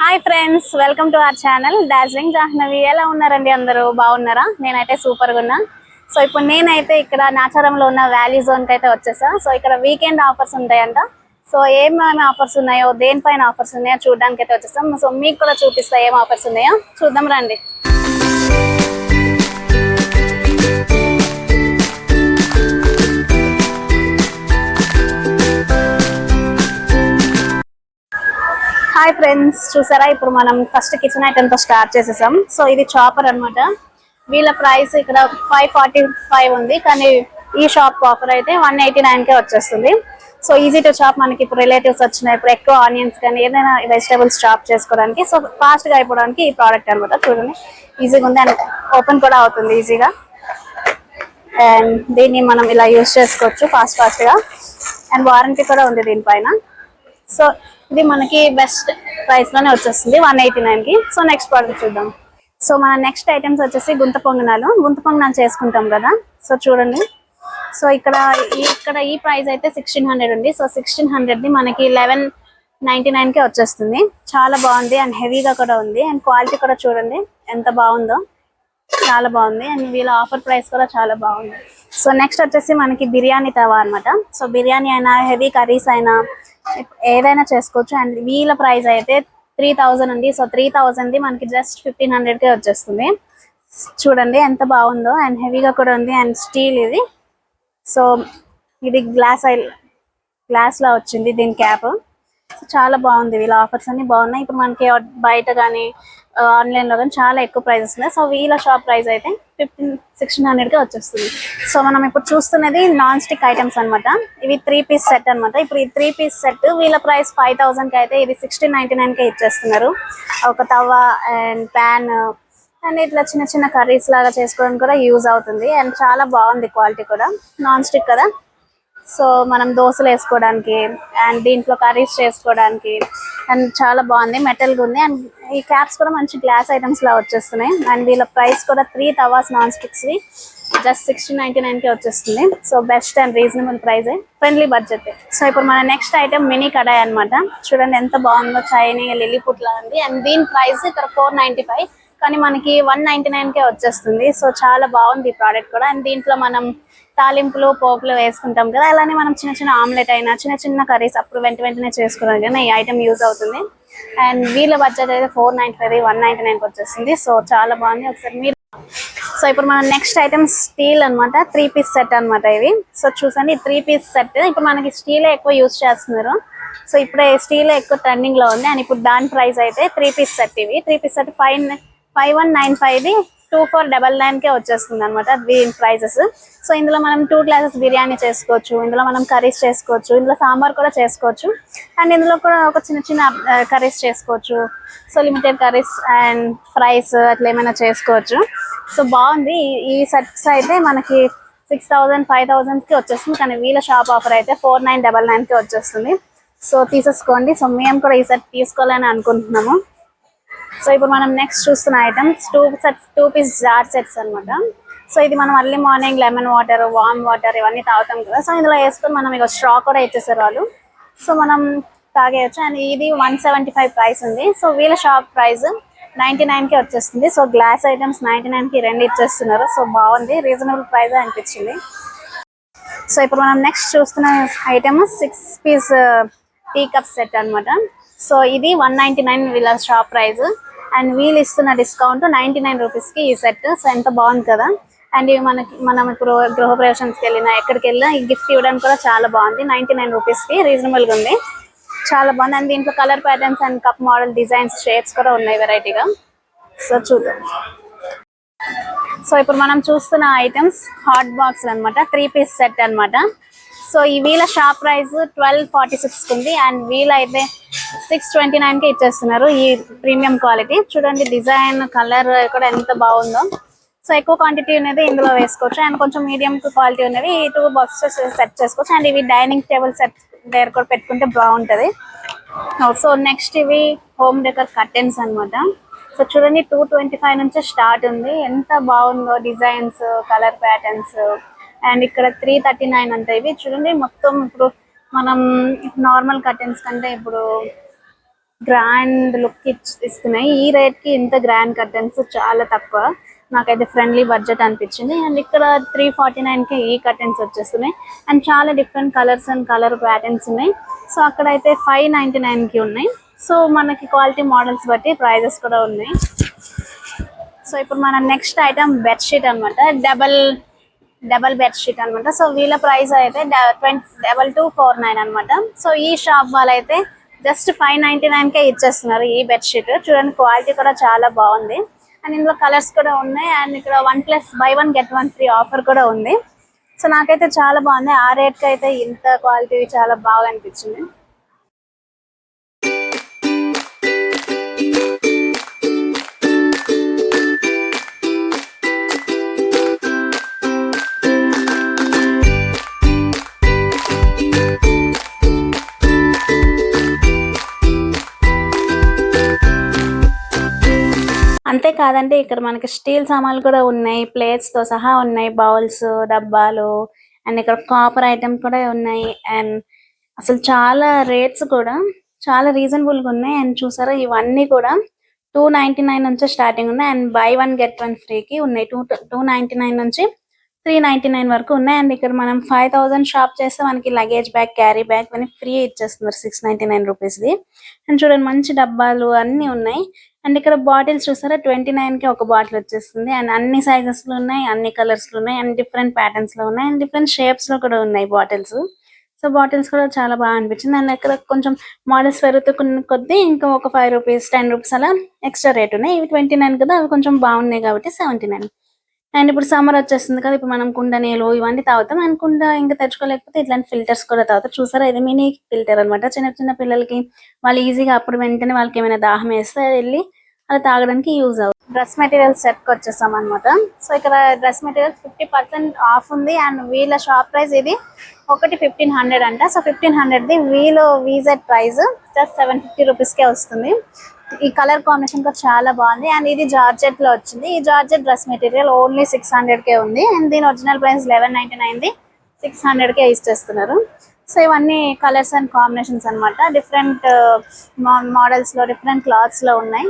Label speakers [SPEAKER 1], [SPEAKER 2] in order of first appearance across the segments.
[SPEAKER 1] Hi friends welcome to our channel Darjeeling Jahnavi ఎలా ఉన్నారండి అందరూ? బాగున్నారా? నేనైతే సూపర్గా ఉన్నా. సో ఇప్పుడు నేనైతే ఇక్కడ నాచారంలో ఉన్న వ్యాలీ జోన్కి అయితే వచ్చేసా. సో ఇక్కడ వీకెండ్ ఆఫర్స్ ఉంటాయంట. సో ఏమేమి ఆఫర్స్ ఉన్నాయో దేనిపైన ఆఫర్స్ ఉన్నాయో చూడడానికి అయితే వచ్చేసాం. సో మీకు కూడా చూపిస్తా ఏం ఆఫర్స్ ఉన్నాయో. చూద్దాం రండి. ఫ్రెండ్స్ చూసారా? ఇప్పుడు మనం ఫస్ట్ కిచెన్ ఐటమ్తో స్టార్ట్ చేసేసాం. సో ఇది చాపర్ అన్నమాట. వీళ్ళ ప్రైస్ ఇక్కడ ఫైవ్ ఫార్టీ ఫైవ్ ఉంది. కానీ ఈ షాప్ ఆఫర్ అయితే వన్ ఎయిటీ నైన్ కే వచ్చేస్తుంది. సో ఈజీ టు చాప్ మనకి ఇప్పుడు రిలేటివ్స్ వచ్చినాయి ఇప్పుడు ఎక్కువ ఆనియన్స్ కానీ ఏదైనా వెజిటేబుల్స్ చాప్ చేసుకోవడానికి. సో ఫాస్ట్గా అయిపోవడానికి ఈ ప్రోడక్ట్ అనమాట చూడండి. ఈజీగా ఉంది అండ్ ఓపెన్ కూడా అవుతుంది ఈజీగా అండ్ దీన్ని మనం ఇలా యూస్ చేసుకోవచ్చు ఫాస్ట్ ఫాస్ట్గా. అండ్ వారంటీ కూడా ఉంది దీనిపైన. సో ఇది మనకి బెస్ట్ ప్రైస్లోనే వచ్చేస్తుంది వన్ ఎయిటీ నైన్కి. సో నెక్స్ట్ ప్రోడక్ట్ చూద్దాం. సో మన నెక్స్ట్ ఐటమ్స్ వచ్చేసి గుంత పొంగనాలు. గుంత పొంగనాలు చేసుకుంటాం కదా. సో చూడండి. సో ఇక్కడ ఇక్కడ ఈ ప్రైస్ అయితే సిక్స్టీన్ హండ్రెడ్ ఉంది. సో సిక్స్టీన్ హండ్రెడ్ ది మనకి లెవెన్ నైన్టీ నైన్కి వచ్చేస్తుంది. చాలా బాగుంది అండ్ హెవీగా కూడా ఉంది. అండ్ క్వాలిటీ కూడా చూడండి. ఎంత బాగుందో. చాలా బాగుంది. అండ్ వీళ్ళ ఆఫర్ ప్రైస్ కూడా చాలా బాగుంది. సో నెక్స్ట్ వచ్చేసి మనకి బిర్యానీ తవా అన్నమాట. సో బిర్యానీ అయినా హెవీ కర్రీస్ అయినా ఏదైనా చేసుకోవచ్చు. అండ్ వీళ్ళ ప్రైస్ అయితే త్రీ థౌజండ్ ఉంది. సో త్రీ థౌజండ్ మనకి జస్ట్ ఫిఫ్టీన్ హండ్రెడ్కే వచ్చేస్తుంది. చూడండి ఎంత బాగుందో. అండ్ హెవీగా కూడా ఉంది. అండ్ స్టీల్ ఇది. సో ఇది గ్లాస్ గ్లాస్ లా వచ్చింది దీని క్యాప్. సో చాలా బాగుంది వీళ్ళ ఆఫర్స్ అన్ని బాగున్నాయి. ఇప్పుడు మనకి బయట కానీ ఆన్లైన్లో కానీ చాలా ఎక్కువ ప్రైజెస్ ఉన్నాయి సో వీళ్ళ షాప్ ప్రైస్ అయితే ఫిఫ్టీన్ సిక్స్టీన్ హండ్రెడ్కి వచ్చేస్తుంది. సో మనం ఇప్పుడు చూస్తున్నది నాన్ స్టిక్ ఐటమ్స్ అన్నమాట. ఇవి త్రీ పీస్ సెట్ అన్నమాట. ఇప్పుడు ఈ త్రీ పీస్ సెట్ వీళ్ళ ప్రైస్ ఫైవ్ థౌసండ్కి అయితే ఇది సిక్స్టీన్ నైన్టీ నైన్కి ఇచ్చేస్తున్నారు. ఒక తవ అండ్ ప్యాన్ అండ్ ఇట్లా చిన్న చిన్న కర్రీస్ లాగా చేసుకోవడానికి కూడా యూజ్ అవుతుంది. అండ్ చాలా బాగుంది క్వాలిటీ కూడా. నాన్ స్టిక్ కదా. సో మనం దోశలు వేసుకోవడానికి అండ్ దీంట్లో కర్రీస్ చేసుకోవడానికి అండ్ చాలా బాగుంది మెటల్గా ఉంది. అండ్ ఈ క్యాప్స్ కూడా మంచి గ్లాస్ ఐటమ్స్లా వచ్చేస్తున్నాయి. అండ్ వీళ్ళ ప్రైస్ కూడా త్రీ తవాస్ నాన్ స్టిక్స్వి జస్ట్ సిక్స్టీన్ నైన్టీ నైన్కి వచ్చేస్తుంది. So best and reasonable price friendly budget so ఇప్పుడు మన నెక్స్ట్ ఐటమ్ మినీ కడాయి అన్నమాట. చూడండి ఎంత బాగుందో చైనీ లిలీపుట్ లా ఉంది అండ్ దీని ప్రైస్ ఇక్కడ ఫోర్ నైన్టీ ఫైవ్ కానీ మనకి వన్ నైన్టీ నైన్ కే వచ్చేస్తుంది. సో చాలా బాగుంది ఈ ప్రోడక్ట్ కూడా. అండ్ దీంట్లో మనం తాలింపులు పోపులు వేసుకుంటాం కదా. అలానే మనం చిన్న చిన్న ఆమ్లెట్ అయినా చిన్న చిన్న కర్రీస్ అప్పుడు వెంట వెంటనే చేసుకున్నాం కానీ ఈ ఐటమ్ యూజ్ అవుతుంది. అండ్ వీళ్ళ బడ్జెట్ అయితే four ninety five one ninety నైన్కి వచ్చేస్తుంది సో చాలా బాగుంది. ఒకసారి మీరు సో ఇప్పుడు మన నెక్స్ట్ ఐటమ్ స్టీల్ అన్నమాట. త్రీ పీస్ సెట్ అన్నమాట ఇవి. సో చూసండి త్రీ పీస్ సెట్. ఇప్పుడు మనకి స్టీల్ ఎక్కువ యూజ్ చేస్తున్నారు. సో ఇప్పుడు స్టీల్ ఎక్కువ ట్రెండింగ్లో ఉంది. అండ్ ఇప్పుడు దాని ప్రైస్ అయితే త్రీ పీస్ సెట్ ఇవి. Three piece set five five one nine five the two four double నైన్కే వచ్చేస్తుంది అనమాట దీని ప్రైజెస్. సో ఇందులో మనం టూ గ్లాసెస్ బిర్యానీ చేసుకోవచ్చు ఇందులో మనం కర్రీస్ చేసుకోవచ్చు ఇందులో సాంబార్ కూడా చేసుకోవచ్చు. అండ్ ఇందులో కూడా ఒక చిన్న చిన్న కర్రీస్ చేసుకోవచ్చు. So limited curries and fries అట్లా ఏమైనా చేసుకోవచ్చు. సో బాగుంది. ఈ- ఈ సెట్స్ అయితే మనకి సిక్స్ థౌజండ్ ఫైవ్ థౌజండ్కి వచ్చేస్తుంది. కానీ వీళ్ళ షాప్ ఆఫర్ అయితే ఫోర్ నైన్ డబల్ నైన్కి వచ్చేస్తుంది. సో తీసేసుకోండి. సో మేము కూడా ఈ సెట్ తీసుకోవాలని అనుకుంటున్నాము. సో ఇప్పుడు మనం నెక్స్ట్ చూస్తున్న items two sets two piece jar sets అన్నమాట. సో ఇది మనం early morning lemon water warm water ఇవన్నీ తాగుతాం కదా. సో ఇందులో వేసుకొని మనం ఇక స్ట్రా కూడా ఇచ్చేసారు వాళ్ళు. సో మనం తాగేయచ్చు. అండ్ ఇది వన్ సెవెంటీ ఫైవ్ ప్రైస్ ఉంది. సో వీళ్ళ షాప్ ప్రైస్ నైంటీ నైన్కి వచ్చేస్తుంది. సో గ్లాస్ ఐటమ్స్ నైంటీ నైన్కి రెండు ఇచ్చేస్తున్నారు. సో బాగుంది. రీజనబుల్ ప్రైస్ అనిపించింది. సో ఇప్పుడు మనం నెక్స్ట్ చూస్తున్న item six piece tea cup set అన్నమాట. సో ఇది వన్ నైంటీ నైన్ వీళ్ళ షాప్ ప్రైస్. అండ్ వీళ్ళు ఇస్తున్న డిస్కౌంట్ నైన్టీ నైన్ రూపీస్కి ఈ సెట్. సో ఎంత బాగుంది కదా. అండ్ ఇవి మనకి మనం ఇప్పుడు గృహప్రవేశానికి వెళ్ళినా ఎక్కడికి వెళ్ళినా ఈ గిఫ్ట్ ఇవ్వడానికి కూడా చాలా బాగుంది. నైన్టీ నైన్ రూపీస్కి రీజనబుల్గా ఉంది. చాలా బాగుంది. అండ్ దీంట్లో colour patterns and cup model designs shapes కూడా ఉన్నాయి వెరైటీగా. సో చూద్దాం. సో ఇప్పుడు మనం చూస్తున్న ఐటమ్స్ హాట్ బాక్స్ అన్నమాట. త్రీ పీస్ సెట్ అన్నమాట. సో ఈ వీళ్ళ shop price twelve forty six ఉంది. అండ్ వీళ్ళ అయితే సిక్స్ ట్వంటీ నైన్కి ఇచ్చేస్తున్నారు. ఈ ప్రీమియం క్వాలిటీ. చూడండి డిజైన్ కలర్ కూడా ఎంత బాగుందో. సో ఎక్కువ క్వాంటిటీ ఉన్నది ఇందులో వేసుకోవచ్చు. అండ్ కొంచెం మీడియం క్వాలిటీ ఉన్నవి ఈ టూ బాక్సెస్ సెట్ చేసుకోవచ్చు. అండ్ ఇవి డైనింగ్ టేబుల్ సెట్ దగ్గర కూడా పెట్టుకుంటే బాగుంటది. సో నెక్స్ట్ ఇవి హోమ్ డెకర్ కర్టెన్స్ అన్నమాట. సో చూడండి టూ ట్వంటీ ఫైవ్ నుంచి స్టార్ట్ ఉంది. ఎంత బాగుందో డిజైన్స్ కలర్ ప్యాటర్న్స్ అండ్ ఇక్కడ త్రీ థర్టీ నైన్ అంటే ఇవి. చూడండి మొత్తం ఇప్పుడు మనం నార్మల్ కర్టెన్స్ కంటే ఇప్పుడు గ్రాండ్ లుక్ ఇస్తున్నాయి. ఈ రేట్కి ఇంత గ్రాండ్ కర్టెన్స్ చాలా తక్కువ. నాకైతే ఫ్రెండ్లీ బడ్జెట్ అనిపించింది. అండ్ ఇక్కడ త్రీ ఫార్టీ నైన్కి ఈ కర్టెన్స్ వచ్చేస్తున్నాయి. అండ్ చాలా different colours and colour patterns ఉన్నాయి. సో అక్కడైతే ఫైవ్ నైంటీ నైన్కి ఉన్నాయి. సో మనకి క్వాలిటీ మోడల్స్ బట్టి ప్రైజెస్ కూడా ఉన్నాయి. సో ఇప్పుడు మన నెక్స్ట్ ఐటమ్ బెడ్షీట్ అన్నమాట. డబల్ డబల్ బెడ్షీట్ అన్నమాట. సో వీళ్ళ ప్రైస్ అయితే twenty double two four nine అనమాట సో ఈ షాప్ వాళ్ళైతే జస్ట్ ఫైవ్ నైన్టీ నైన్ కే ఇచ్చేస్తున్నారు ఈ బెడ్షీట్ చూడండి క్వాలిటీ కూడా చాలా బాగుంది. అండ్ ఇందులో కలర్స్ కూడా ఉన్నాయి. అండ్ ఇక్కడ one plus buy one get one free offer కూడా ఉంది. సో నాకైతే చాలా బాగుంది. ఆ రేట్కి అయితే ఇంత క్వాలిటీ చాలా బాగా అనిపించింది. అంతేకాదండి ఇక్కడ మనకి స్టీల్ సామాన్లు కూడా ఉన్నాయి. ప్లేట్స్తో సహా ఉన్నాయి. బౌల్స్ డబ్బాలు అండ్ ఇక్కడ కాపర్ ఐటమ్ కూడా ఉన్నాయి. అండ్ అసలు చాలా రేట్స్ కూడా చాలా రీజనబుల్గా ఉన్నాయి. అండ్ చూసారా ఇవన్నీ కూడా టూ నైన్టీ నైన్ నుంచి స్టార్టింగ్ ఉన్నాయి. And buy one get one free కి ఉన్నాయి. టూ టూ నైన్టీ నైన్ నుంచి త్రీ నైన్టీ నైన్ వరకు ఉన్నాయి. అండ్ ఇక్కడ మనం ఫైవ్ థౌసండ్ షాప్ చేస్తే మనకి లగేజ్ బ్యాగ్ క్యారీ బ్యాగ్ అని ఫ్రీ ఇచ్చేస్తున్నారు సిక్స్ నైన్టీ నైన్ రూపీస్ ది అండ్ చూడండి మంచి డబ్బాలు అన్ని ఉన్నాయి. అండ్ ఇక్కడ బాటిల్స్ చూసారా? ట్వంటీ నైన్కి ఒక బాటిల్ వచ్చేస్తుంది. అండ్ అన్ని సైజెస్లో ఉన్నాయి అన్ని కలర్స్లో ఉన్నాయి అండ్ డిఫరెంట్ ప్యాటర్న్స్లో ఉన్నాయి అండ్ డిఫరెంట్ షేప్స్లో కూడా ఉన్నాయి బాటిల్స్ సో బాటిల్స్ కూడా చాలా బాగా అనిపించింది. అండ్ ఇక్కడ కొంచెం మోడల్స్ పెరుగుతున్న కొద్దీ ఇంకా ఒక ఫైవ్ రూపీస్ టెన్ రూపీస్ అలా ఎక్స్ట్రా రేట్ ఉన్నాయి. ఇవి ట్వంటీ నైన్ కదా అవి కొంచెం బాగున్నాయి కాబట్టి సెవెంటీ నైన్ అండ్ ఇప్పుడు సమ్మర్ వచ్చేస్తుంది కదా ఇప్పుడు మనం కుండ నీళ్ళు ఇవన్నీ తాగుతాం. అండ్ కుండ ఇంకా తెచ్చుకోలేకపోతే ఇట్లాంటి ఫిల్టర్స్ కూడా తాగుతాం చూసారా? ఇది మినీ ఫిల్టర్ అన్నమాట. చిన్న చిన్న పిల్లలకి వాళ్ళు ఈజీగా అప్పుడు వెంటనే వాళ్ళకి ఏమైనా దాహం వేస్తే వెళ్ళి అలా తాగడానికి యూజ్ అవుతుంది. డ్రెస్ మెటీరియల్ సెట్కి వచ్చేసాం అనమాట సో ఇక్కడ dress materials fifty percent off ఉంది. అండ్ వీళ్ళ షాప్ ప్రైస్ ఇది ఒకటి ఫిఫ్టీన్ హండ్రెడ్ అంట. సో ఫిఫ్టీన్ హండ్రెడ్ ది వీలో VZ price just seven fifty రూపీస్కే వస్తుంది. ఈ కలర్ కాంబినేషన్ కూడా చాలా బాగుంది. అండ్ ఇది జార్జెట్లో వచ్చింది. ఈ georgette dress material only six hundred కే ఉంది. అండ్ దీని original price eleven ninety nine the six hundred కే ఇచ్చేస్తున్నారు. సో ఇవన్నీ కలర్స్ అండ్ కాంబినేషన్స్ అన్నమాట. డిఫరెంట్ మోడల్స్లో డిఫరెంట్ క్లాత్స్లో ఉన్నాయి.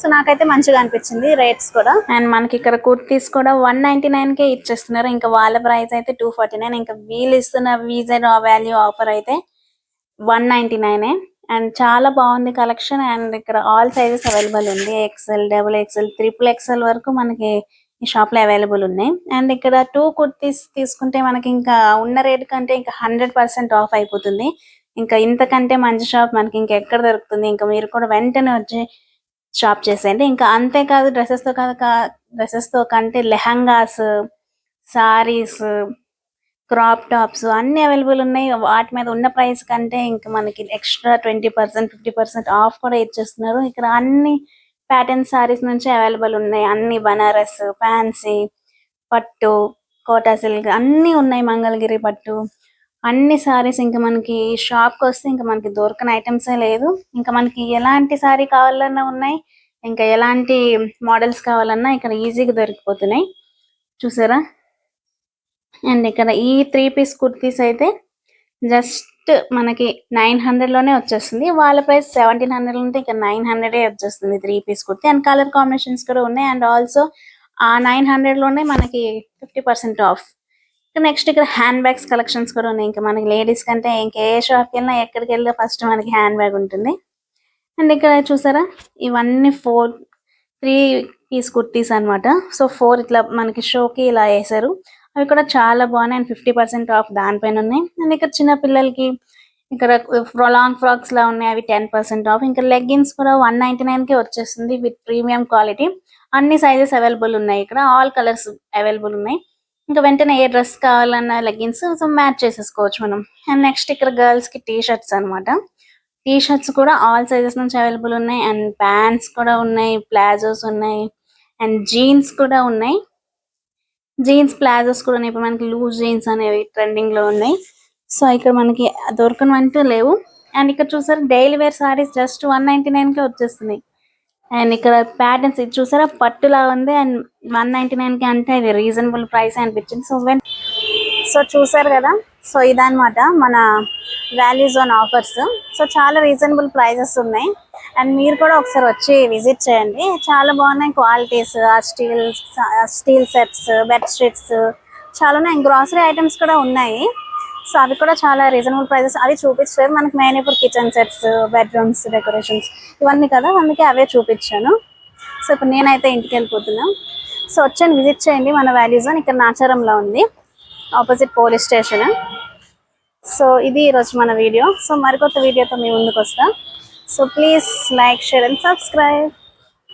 [SPEAKER 1] సో నాకైతే మంచిగా అనిపించింది రేట్స్ కూడా. అండ్ మనకి ఇక్కడ కుర్తీస్ కూడా వన్ నైన్టీ నైన్ కే ఇచ్చేస్తున్నారు. ఇంకా వాళ్ళ ప్రైస్ అయితే టూ ఫార్టీ నైన్. ఇంకా వీళ్ళు ఇస్తున్న వీజెడ్ వాల్యూ ఆఫర్ అయితే వన్ నైన్టీ నైన్ అండ్ చాలా బాగుంది కలెక్షన్ అండ్ ఇక్కడ ఆల్ సైజెస్ అవైలబుల్ ఉంది. XL double XL triple XL వరకు మనకి ఈ షాప్లో అవైలబుల్ ఉన్నాయి. అండ్ ఇక్కడ టూ కుర్తీస్ తీసుకుంటే మనకి ఇంకా ఉన్న రేట్ కంటే ఇంకా హండ్రెడ్ పర్సెంట్ ఆఫ్ అయిపోతుంది. ఇంకా ఇంతకంటే మంచి షాప్ మనకి ఇంకా ఎక్కడ దొరుకుతుంది? ఇంకా మీరు కూడా వెంటనే వచ్చి షాప్ చేసేయండి. ఇంకా అంతేకాదు డ్రెస్సెస్తో కాదు డ్రెస్సెస్తో కంటే లెహంగాస్ సారీస్ క్రాప్ టాప్స్ అన్ని అవైలబుల్ ఉన్నాయి. వాటి మీద ఉన్న ప్రైస్ కంటే ఇంకా మనకి extra twenty percent fifty percent off కూడా ఇచ్చేస్తున్నారు. ఇక్కడ అన్ని ప్యాటర్న్ సారీస్ నుంచి అవైలబుల్ ఉన్నాయి. అన్ని బనారస్ ఫ్యాన్సీ పట్టు కోటా సిల్క్ అన్ని ఉన్నాయి మంగళగిరి పట్టు. అన్ని సారీస్ ఇంకా మనకి షాప్కి వస్తే ఇంకా మనకి దొరకని ఐటమ్స్ లేదు. ఇంకా మనకి ఎలాంటి సారీ కావాలన్నా ఉన్నాయి. ఇంకా ఎలాంటి మోడల్స్ కావాలన్నా ఇక్కడ ఈజీగా దొరికిపోతున్నాయి. చూసారా? అండ్ ఇక్కడ ఈ త్రీ పీస్ కుర్తీస్ అయితే జస్ట్ మనకి నైన్ హండ్రెడ్లోనే వచ్చేస్తుంది. వాళ్ళ ప్రైస్ సెవెంటీన్ హండ్రెడ్ ఉంటే ఇక్కడ నైన్ హండ్రెడ్ వచ్చేస్తుంది three piece kurti. And colour combinations కూడా ఉన్నాయి. అండ్ ఆల్సో ఆ నైన్ హండ్రెడ్లోనే మనకి ఫిఫ్టీ పర్సెంట్ ఆఫ్. నెక్స్ట్ ఇక్కడ హ్యాండ్ బ్యాగ్స్ కలెక్షన్స్ కూడా ఉన్నాయి. ఇంకా మనకి లేడీస్ కంటే ఇంకా ఏ షాప్కి వెళ్ళినా ఎక్కడికి వెళ్ళినా ఫస్ట్ మనకి హ్యాండ్ బ్యాగ్ ఉంటుంది. అండ్ ఇక్కడ చూసారా? ఇవన్నీ ఫోర్ త్రీ పీస్ కుర్తీస్ అన్నమాట. సో ఫోర్ ఇట్లా మనకి షోకి ఇలా వేసారు అవి కూడా చాలా బాగున్నాయి. అండ్ ఫిఫ్టీ పర్సెంట్ ఆఫ్ దానిపైన ఉన్నాయి. అండ్ ఇక్కడ చిన్న పిల్లలకి ఇక్కడ లాంగ్ ఫ్రాక్స్ లా ఉన్నాయి. అవి టెన్ పర్సెంట్ ఆఫ్. ఇంకా లెగ్గిన్స్ కూడా వన్ నైన్టీ నైన్కి వచ్చేస్తుంది విత్ ప్రీమియం క్వాలిటీ. అన్ని సైజెస్ అవైలబుల్ ఉన్నాయి ఇక్కడ. ఆల్ కలర్స్ అవైలబుల్ ఉన్నాయి. ఇంకా వెంటనే ఏ డ్రెస్ కావాలన్న లెగ్గిన్స్ సో మ్యాచ్ చేసేసుకోవచ్చు మనం. అండ్ నెక్స్ట్ ఇక్కడ గర్ల్స్కి టీ షర్ట్స్ అన్నమాట. టీ షర్ట్స్ కూడా ఆల్ సైజెస్ నుంచి అవైలబుల్ ఉన్నాయి. అండ్ ప్యాంట్స్ కూడా ఉన్నాయి. ప్లాజోస్ ఉన్నాయి. అండ్ జీన్స్ కూడా ఉన్నాయి. జీన్స్ ప్లాజోస్ కూడా ఉన్నాయి ఇప్పుడు మనకి లూజ్ జీన్స్ అనేవి ట్రెండింగ్లో ఉన్నాయి. సో ఇక్కడ మనకి దొరకనంటూ లేవు. అండ్ ఇక్కడ చూసారు daily wear saris just one ninety నైన్కి వచ్చేస్తున్నాయి. అండ్ ఇక్కడ ప్యాటర్న్స్ ఇది చూసారా పట్టులా ఉంది. అండ్ వన్ నైన్టీ నైన్కి అంటే ఇది రీజనబుల్ ప్రైస్ అనిపించింది. సో వెన్ సో చూసారు కదా సో ఇదనమాట మన వాల్యూ జోన్ ఆఫర్స్ సో చాలా రీజనబుల్ ప్రైజెస్ ఉన్నాయి. అండ్ మీరు కూడా ఒకసారి వచ్చి విజిట్ చేయండి. చాలా బాగున్నాయి క్వాలిటీస్ ఆ steel steel sets bed sheets చాలా ఉన్నాయి గ్రాసరీ ఐటమ్స్ కూడా ఉన్నాయి. సో అవి కూడా చాలా రీజనబుల్ ప్రైజెస్ అవి చూపించలేదు. మనకి మెయిన్ ఇప్పుడు కిచెన్ సెట్స్ బెడ్రూమ్స్ డెకరేషన్స్ ఇవన్నీ కదా అందుకే అవే చూపించాను. సో ఇప్పుడు నేనైతే ఇంటికి వెళ్ళిపోతున్నా. సో వచ్చాను విజిట్ చేయండి. మన వాల్యూ జోన్ ఇక్కడ నాచారంలో ఉంది. ఆపోజిట్ పోలీస్ స్టేషన్ సో ఇది ఈరోజు మన వీడియో సో మరికొత్త వీడియోతో మీ ముందుకు వస్తా. So please like share and subscribe